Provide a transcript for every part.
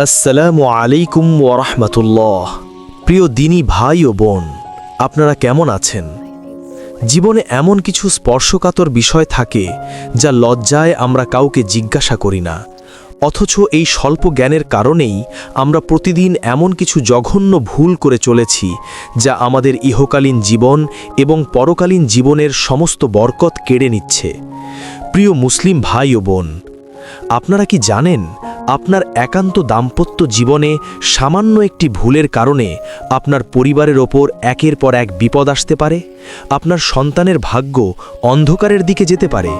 আসসালামু আলাইকুম ওরহমতুল্লাহ প্রিয় দিনী ভাই ও বোন, আপনারা কেমন আছেন? জীবনে এমন কিছু স্পর্শকাতর বিষয় থাকে যা লজ্জায় আমরা কাউকে জিজ্ঞাসা করি না, অথচ এই স্বল্প জ্ঞানের কারণেই আমরা প্রতিদিন এমন কিছু জঘন্য ভুল করে চলেছি যা আমাদের ইহকালীন জীবন এবং পরকালীন জীবনের সমস্ত বরকত কেড়ে নিচ্ছে। প্রিয় মুসলিম ভাই ও বোন, আপনারা কি জানেন আপনার একান্ত দাম্পত্য জীবনে সামান্য একটি ভুলের কারণে আপনার পরিবারের ওপর একের পর এক বিপদ আসতে পারে, আপনার সন্তানের ভাগ্য অন্ধকারের দিকে যেতে পারে,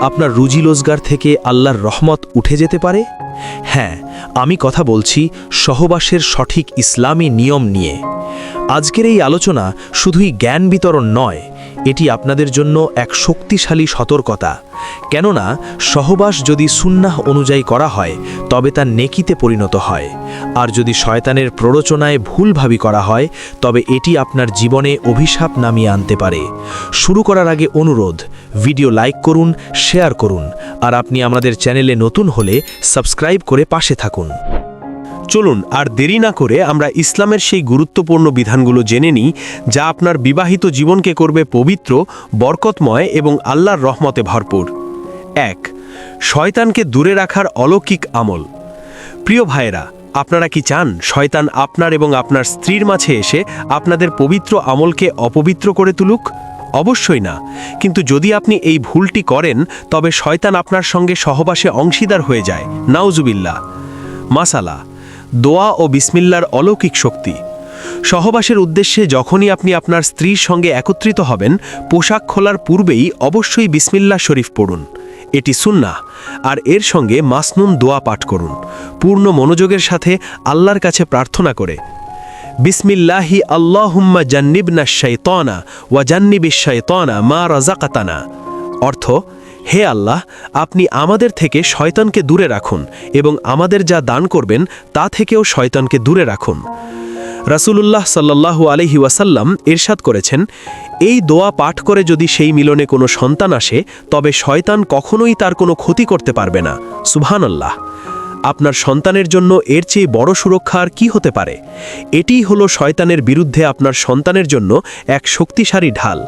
আপনার রুজি রোজগার থেকে আল্লাহর রহমত উঠে যেতে পারে হ্যাঁ আমি কথা বলছি সহবাসের সঠিক ইসলামী নিয়ম নিয়ে। আজকের এই আলোচনা শুধুই জ্ঞান বিতরণ নয়, এটি আপনাদের জন্য এক শক্তিশালী সতর্কতা। কেননা, সহবাস যদি সুন্নাহ অনুযায়ী করা হয়, তবে তা নেকিতে পরিণত হয়। আর যদি শয়তানের প্ররোচনায় ভুলভাবি করা হয়, তবে এটি আপনার জীবনে অভিশাপ নামিয়ে আনতে পারে। শুরু করার আগে অনুরোধ, ভিডিও লাইক করুন, শেয়ার করুন, আর আপনি আমাদের চ্যানেলে নতুন হলে সাবস্ক্রাইব করে পাশে থাকুন। চলুন, আর দেরি না করে আমরা ইসলামের সেই গুরুত্বপূর্ণ বিধানগুলো জেনে নিই, যা আপনার বিবাহিত জীবনকে করবে পবিত্র, বরকতময় এবং আল্লাহর রহমতে ভরপুর। এক, শয়তানকে দূরে রাখার অলৌকিক আমল। প্রিয় ভাইয়েরা আপনারা কি চান শয়তান আপনার এবং আপনার স্ত্রীর মাঝে এসে আপনাদের পবিত্র আমলকে অপবিত্র করে তুলুক? অবশ্যই না। কিন্তু যদি আপনি এই ভুলটি করেন, তবে শয়তান আপনার সঙ্গে সহবাসে অংশীদার হয়ে যায়। নাউজুবিল্লা মাসালা। দোয়া ও বিসমিল্লার অলৌকিক শক্তি। সহবাসের উদ্দেশ্যে যখনই আপনি আপনার স্ত্রীর সঙ্গে একত্রিত হবেন, পোশাক খোলার পূর্বেই অবশ্যই বিসমিল্লা শরীফ পড়ুন। এটি সুন্না আর এর সঙ্গে মাসনুন দোয়া পাঠ করুন। পূর্ণ মনোযোগের সাথে আল্লাহর কাছে প্রার্থনা করে। বিসমিল্লাহি আল্লাহুম্মা জান্নিবনা শাইতানা ওয়া জান্নিবিশ শাইতানা মা রাজাকাতানা অর্থ, হে আল্লাহ, আপনি আমাদের থেকে শয়তানকে দূরে রাখুন এবং আমাদের যা দান করবেন তা থেকেও শয়তানকে দূরে রাখুন। রাসূলুল্লাহ সাল্লাল্লাহু আলহি ওয়াসাল্লাম ইরশাদ করেছেন, এই দোয়া পাঠ করে যদি সেই মিলনে কোনো সন্তান আসে, তবে শয়তান কখনোই তার কোনো ক্ষতি করতে পারবে না। সুবহানাল্লাহ। আপনার সন্তানের জন্য এর চেয়ে বড় সুরক্ষা আর কি হতে পারে? এটিই হলো শয়তানের বিরুদ্ধে আপনার সন্তানের জন্য এক শক্তিশালী ঢাল।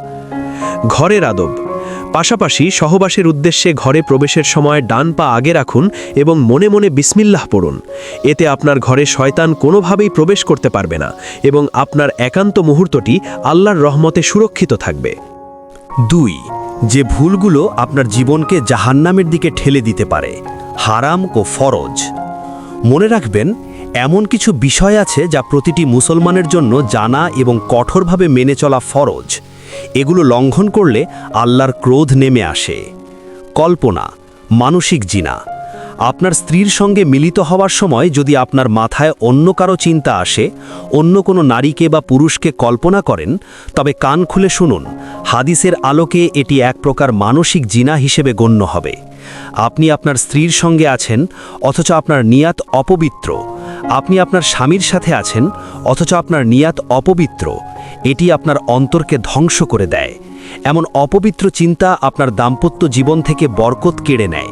ঘরের আদব। পাশাপাশি সহবাসের উদ্দেশ্যে ঘরে প্রবেশের সময় ডান পা আগে রাখুন এবং মনে মনে বিসমিল্লাহ পড়ুন। এতে আপনার ঘরে শয়তান কোনোভাবেই প্রবেশ করতে পারবে না এবং আপনার একান্ত মুহূর্তটি আল্লাহর রহমতে সুরক্ষিত থাকবে। দুই, যে ভুলগুলো আপনার জীবনকে জাহান্নামের দিকে ঠেলে দিতে পারে, হারাম ও ফরজ। মনে রাখবেন, এমন কিছু বিষয় আছে যা প্রতিটি মুসলমানের জন্য জানা এবং কঠোরভাবে মেনে চলা ফরজ। এগুলো লঙ্ঘন করলে আল্লাহর ক্রোধ নেমে আসে। কল্পনা, মানসিক জিনা। আপনার স্ত্রীর সঙ্গে মিলিত হওয়ার সময় যদি আপনার মাথায় অন্য কারও চিন্তা আসে, অন্য কোনো নারীকে বা পুরুষকে কল্পনা করেন, তবে কান খুলে শুনুন, হাদিসের আলোকে এটি এক প্রকার মানসিক জিনা হিসেবে গণ্য হবে। আপনি আপনার স্ত্রীর সঙ্গে আছেন, অথচ আপনার নিয়াত অপবিত্র। আপনি আপনার স্বামীর সাথে আছেন, অথচ আপনার নিয়াত অপবিত্র। এটি আপনার অন্তরকে ধ্বংস করে দেয়। এমন অপবিত্র চিন্তা আপনার দাম্পত্য জীবন থেকে বরকত কেড়ে নেয়।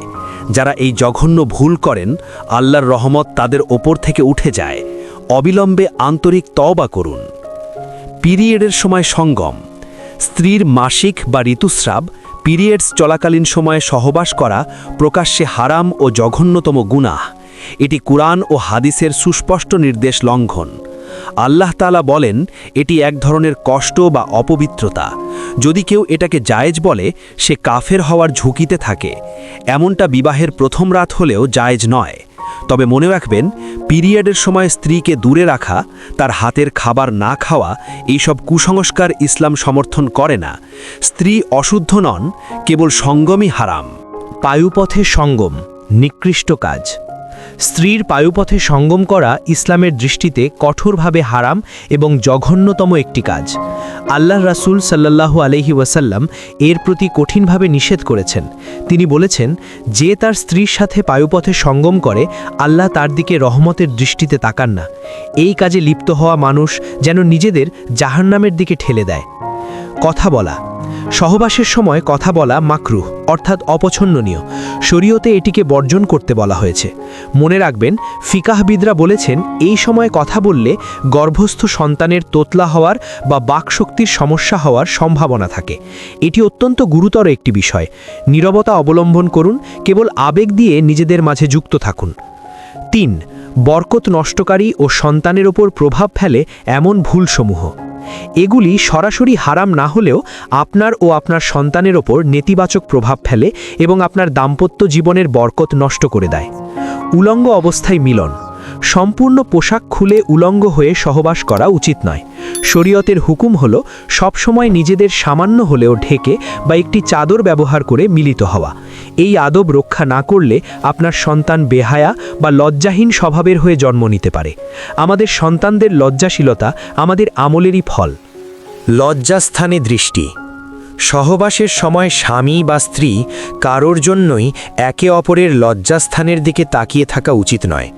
যারা এই জঘন্য ভুল করেন, আল্লাহর রহমত তাদের ওপর থেকে উঠে যায়। অবিলম্বে আন্তরিক তওবা করুন। পিরিয়ডের সময় সঙ্গম। স্ত্রীর মাসিক বা ঋতুস্রাব, পিরিয়ডস চলাকালীন সময়ে সহবাস করা প্রকাশ্যে হারাম ও জঘন্যতম গুনাহ। এটি কুরআন ও হাদিসের সুস্পষ্ট নির্দেশ লঙ্ঘন। আল্লাহ তালা বলেন, এটি এক ধরনের কষ্ট বা অপবিত্রতা। যদি কেউ এটাকে জায়েজ বলে, সে কাফের হওয়ার ঝুঁকিতে থাকে। এমনটা বিবাহের প্রথম রাত হলেও জায়েজ নয়। তবে মনে রাখবেন, পিরিয়ডের সময় স্ত্রীকে দূরে রাখা, তার হাতের খাবার না খাওয়া, এইসব কুসংস্কার ইসলাম সমর্থন করে না। স্ত্রী অশুদ্ধ নন, কেবল সঙ্গমই হারাম। পায়ুপথে সঙ্গম, নিকৃষ্ট কাজ। স্ত্রীর পায়ুপথে সঙ্গম করা ইসলামের দৃষ্টিতে কঠোরভাবে হারাম এবং জঘন্যতম একটি কাজ। আল্লাহ রাসূল সাল্লাল্লাহু আলহি ওয়াসাল্লাম এর প্রতি কঠিনভাবে নিষেধ করেছেন। তিনি বলেছেন, যে তার স্ত্রীর সাথে পায়ুপথে সঙ্গম করে, আল্লাহ তার দিকে রহমতের দৃষ্টিতে তাকান না। এই কাজে লিপ্ত হওয়া মানুষ যেন নিজেদের জাহান্নামের দিকে ঠেলে দেয়। কথা বলা। সহবাসের সময় কথা বলা মাকরুহ, অর্থাৎ অপছন্দনীয়। শরীয়তে এটিকে বর্জন করতে বলা হয়েছে। মনে রাখবেন, ফিকাহবিদরা বলেছেন, এই সময় কথা বললে গর্ভস্থ সন্তানের তোতলা হওয়ার বা বাকশক্তির সমস্যা হওয়ার সম্ভাবনা থাকে। এটি অত্যন্ত গুরুতর একটি বিষয়। নীরবতা অবলম্বন করুন, কেবল আবেগ দিয়ে নিজেদের মাঝে যুক্ত থাকুন। তিন, বরকত নষ্টকারী ও সন্তানের ওপর প্রভাব ফেলে এমন ভুলসমূহ। এগুলি সরাসরি হারাম না হলেও আপনার ও আপনার সন্তানের ওপর নেতিবাচক প্রভাব ফেলে এবং আপনার দাম্পত্য জীবনের বরকত নষ্ট করে দেয়। উলঙ্গ অবস্থায় মিলন। সম্পূর্ণ পোশাক খুলে উলঙ্গ হয়ে সহবাস করা উচিত নয়। শরীয়তের হুকুম হল সবসময় নিজেদের সামান্য হলেও ঢেকে বা একটি চাদর ব্যবহার করে মিলিত হওয়া। এই আদব রক্ষা না করলে আপনার সন্তান বেহায়া বা লজ্জাহীন স্বভাবের হয়ে জন্ম নিতে পারে। আমাদের সন্তানদের লজ্জাশীলতা আমাদের আমলেরই ফল। লজ্জাস্থানে দৃষ্টি। সহবাসের সময় স্বামী বা স্ত্রী কারোর জন্যই একে অপরের লজ্জাস্থানের দিকে তাকিয়ে থাকা উচিত নয়।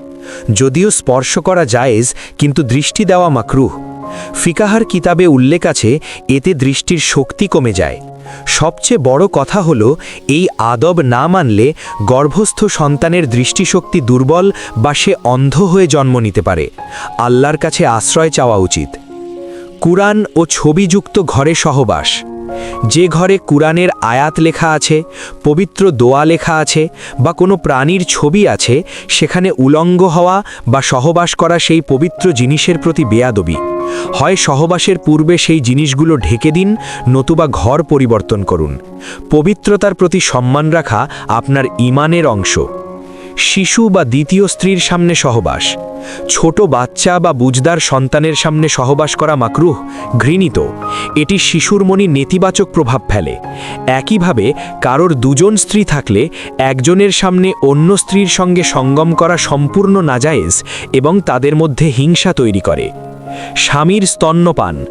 যদিও স্পর্শ করা জায়েজ, কিন্তু দৃষ্টি দেওয়া মাকরুহ। ফিকাহার কিতাবে উল্লেখ আছে, এতে দৃষ্টির শক্তি কমে যায়। সবচেয়ে বড় কথা হল, এই আদব না মানলে গর্ভস্থ সন্তানের দৃষ্টিশক্তি দুর্বল বা সে অন্ধ হয়ে জন্ম নিতে পারে। আল্লাহর কাছে আশ্রয় চাওয়া উচিত। কুরআন ও ছবিযুক্ত ঘরে সহবাস। যে ঘরে কুরআনের আয়াত লেখা আছে, পবিত্র দোয়া লেখা আছে বা কোনো প্রাণীর ছবি আছে, সেখানে উলঙ্গ হওয়া বা সহবাস করা সেই পবিত্র জিনিসের প্রতি বেয়াদবি। হয় সহবাসের পূর্বে সেই জিনিসগুলো ঢেকে দিন, নতুবা ঘর পরিবর্তন করুন। পবিত্রতার প্রতি সম্মান রাখা আপনার ইমানের অংশ। শিশু বা দ্বিতীয় স্ত্রীর সামনে সহবাস। ছোট বাচ্চা বা বুজদার সন্তানের সামনে সহবাস করা মাকরুহ, ঘৃণিত। এটি শিশুর মনে নেতিবাচক প্রভাব ফেলে। একইভাবে, কারোর দুজন স্ত্রী থাকলে একজনের সামনে অন্য স্ত্রীর সঙ্গে সঙ্গম করা সম্পূর্ণ নাজায়েজ এবং তাদের মধ্যে হিংসা তৈরি করে। স্বামীর স্তন্যপান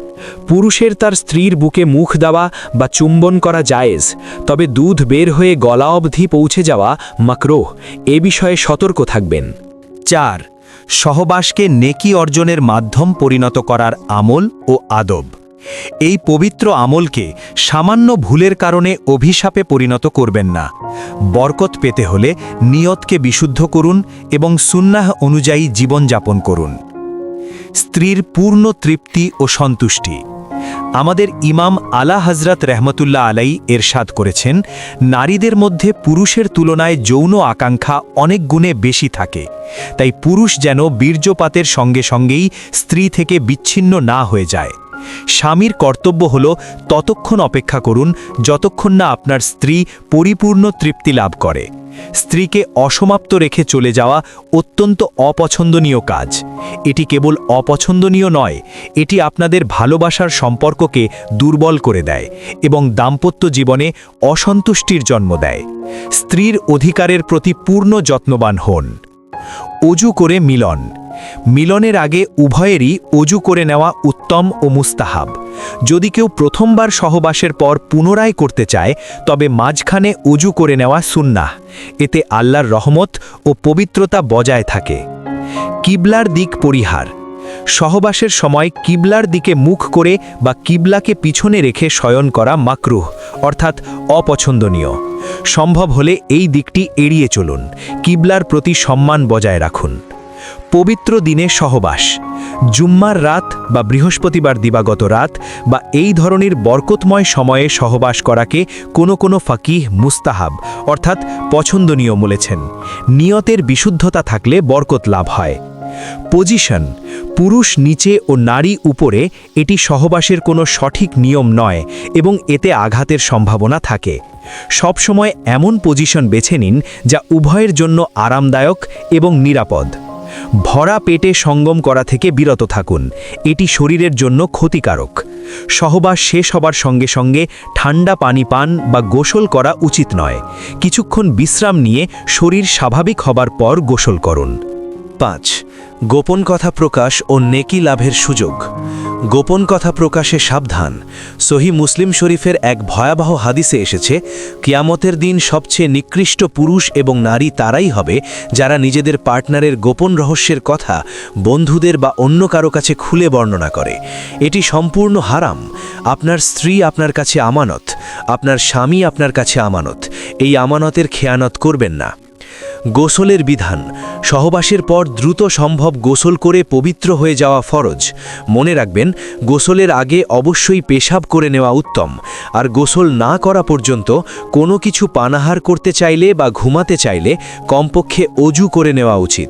পুরুষের তার স্ত্রীর বুকে মুখ দেওয়া বা চুম্বন করা জায়েজ, তবে দুধ বের হয়ে গলা অবধি পৌঁছে যাওয়া মাকরোহ, এ বিষয়ে সতর্ক থাকবেন। চার, সহবাসকে নেকি অর্জনের মাধ্যম পরিণত করার আমল ও আদব। এই পবিত্র আমলকে সামান্য ভুলের কারণে অভিশাপে পরিণত করবেন না। বরকত পেতে হলে নিয়তকে বিশুদ্ধ করুন এবং সুন্নাহ অনুযায়ী জীবনযাপন করুন। স্ত্রীর পূর্ণ তৃপ্তি ও সন্তুষ্টি। আমাদের ইমাম আলা হজরত রহমতুল্লাহ আলাই এরশাদ করেছেন, নারীদের মধ্যে পুরুষের তুলনায় যৌন আকাঙ্ক্ষা অনেক গুণে বেশি থাকে। তাই পুরুষ যেন বীর্যপাতের সঙ্গে সঙ্গেই স্ত্রী থেকে বিচ্ছিন্ন না হয়ে যায়। স্বামীর কর্তব্য হল ততক্ষণ অপেক্ষা করুন, যতক্ষণ না আপনার স্ত্রী পরিপূর্ণ তৃপ্তি লাভ করে। স্ত্রীকে অসমাপ্ত রেখে চলে যাওয়া অত্যন্ত অপছন্দনীয় কাজ। এটি কেবল অপছন্দনীয় নয়, এটি আপনাদের ভালোবাসার সম্পর্ককে দুর্বল করে দেয় এবং দাম্পত্য জীবনে অসন্তুষ্টির জন্ম দেয়। স্ত্রীর অধিকারের প্রতি পূর্ণ যত্নবান হন। অজু করে মিলন। মিলনের আগে উভয়েরই অজু করে নেওয়া উত্তম ও মুস্তাহাব। যদি কেউ প্রথমবার সহবাসের পর পুনরায় করতে চায়, তবে মাঝখানে অজু করে নেওয়া সুন্নাহ। এতে আল্লাহর রহমত ও পবিত্রতা বজায় থাকে। কিবলার দিক পরিহার। সহবাসের সময় কিবলার দিকে মুখ করে বা কিবলাকে পিছনে রেখে শয়ন করা মাকরুহ, অর্থাৎ অপছন্দনীয়। সম্ভব হলে এই দিকটি এড়িয়ে চলুন। কিবলার প্রতি সম্মান বজায় রাখুন। পবিত্র দিনে সহবাস। জুম্মার রাত বা বৃহস্পতিবার দিবাগত রাত বা এই ধরনের বরকতময় সময়ে সহবাস করাকে কোনো কোনো ফাকিহ মুস্তাহাব, অর্থাৎ পছন্দনীয় বলেছেন। নিয়তের বিশুদ্ধতা থাকলে বরকত লাভ হয়। পজিশন, পুরুষ নিচে ও নারী উপরে এটি সহবাসের কোনো সঠিক নিয়ম নয় এবং এতে আঘাতের সম্ভাবনা থাকে। সবসময় এমন পজিশন বেছে নিন যা উভয়ের জন্য আরামদায়ক এবং নিরাপদ। ভরা পেটে সঙ্গম করা থেকে বিরত থাকুন। এটি শরীরের জন্য ক্ষতিকারক। সহবাস শেষ হবার সঙ্গে সঙ্গে ঠান্ডা পানি পান বা গোসল করা উচিত নয়। কিছুক্ষণ বিশ্রাম নিয়ে শরীর স্বাভাবিক হবার পর গোসল করুন। পাঁচ, গোপন কথা প্রকাশ ও নেকি লাভের সুযোগ। গোপন কথা প্রকাশে সাবধান। সহি মুসলিম শরীফের এক ভয়াবহ হাদিসে এসেছে, কিয়ামতের দিন সবচেয়ে নিকৃষ্ট পুরুষ এবং নারী তারাই হবে যারা নিজেদের পার্টনারের গোপন রহস্যের কথা বন্ধুদের বা অন্য কারও কাছে খুলে বর্ণনা করে। এটি সম্পূর্ণ হারাম। আপনার স্ত্রী আপনার কাছে আমানত, আপনার স্বামী আপনার কাছে আমানত। এই আমানতের খেয়ানত করবেন না। গোসলের বিধান। সহবাসের পর দ্রুত সম্ভব গোসল করে পবিত্র হয়ে যাওয়া ফরজ। মনে রাখবেন, গোসলের আগে অবশ্যই পেশাব করে নেওয়া উত্তম। আর গোসল না করা পর্যন্ত কোনো কিছু পানাহার করতে চাইলে বা ঘুমাতে চাইলে কমপক্ষে অজু করে নেওয়া উচিত।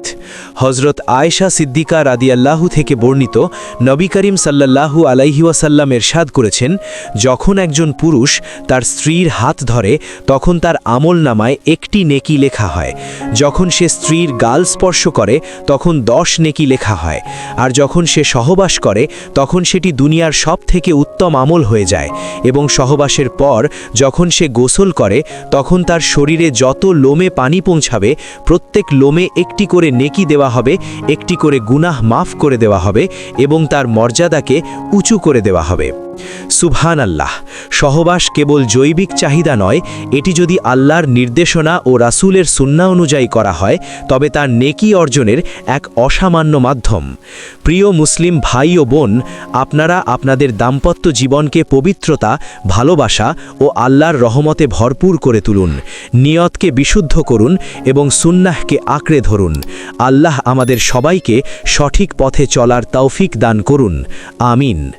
হজরত আয়েশা সিদ্দিকা রাদিয়াল্লাহু থেকে বর্ণিত নবী করিম সাল্লাল্লাহু আলাইহি ওয়াসাল্লাম এরশাদ করেছেন, যখন একজন পুরুষ তার স্ত্রীর হাত ধরে, তখন তার আমল নামায় একটি নেকি লেখা হয়। যখন সে স্ত্রীর গাল স্পর্শ করে, তখন দশ নেকি লেখা হয়। আর যখন সে সহবাস করে, তখন সেটি দুনিয়ার সব থেকে উত্তম আমল হয়ে যায় এবং সহবাসের পর যখন সে গোসল করে, তখন তার শরীরে যত লোমে পানি পৌঁছাবে, প্রত্যেক লোমে একটি করে নেকি দেওয়া হবে, একটি করে গুনাহ মাফ করে দেওয়া হবে এবং তার মর্যাদাকে উঁচু করে দেওয়া হবে। সুবহান আল্লাহ সহবাস কেবল জৈবিক চাহিদা নয়, এটি যদি আল্লাহর নির্দেশনা ও রাসূলের সুন্না অনুযায়ী করা হয়, তবে তার নেকি অর্জনের এক অসামান্য মাধ্যম। প্রিয় মুসলিম ভাই ও বোন, আপনারা আপনাদের দাম্পত্য জীবনকে পবিত্রতা, ভালোবাসা ও আল্লাহর রহমতে ভরপুর করে তুলুন, নিয়তকে বিশুদ্ধ করুন এবং সুন্নাহকে আঁকড়ে ধরুন। আল্লাহ আমাদের সবাইকে সঠিক পথে চলার তৌফিক দান করুন। আমিন।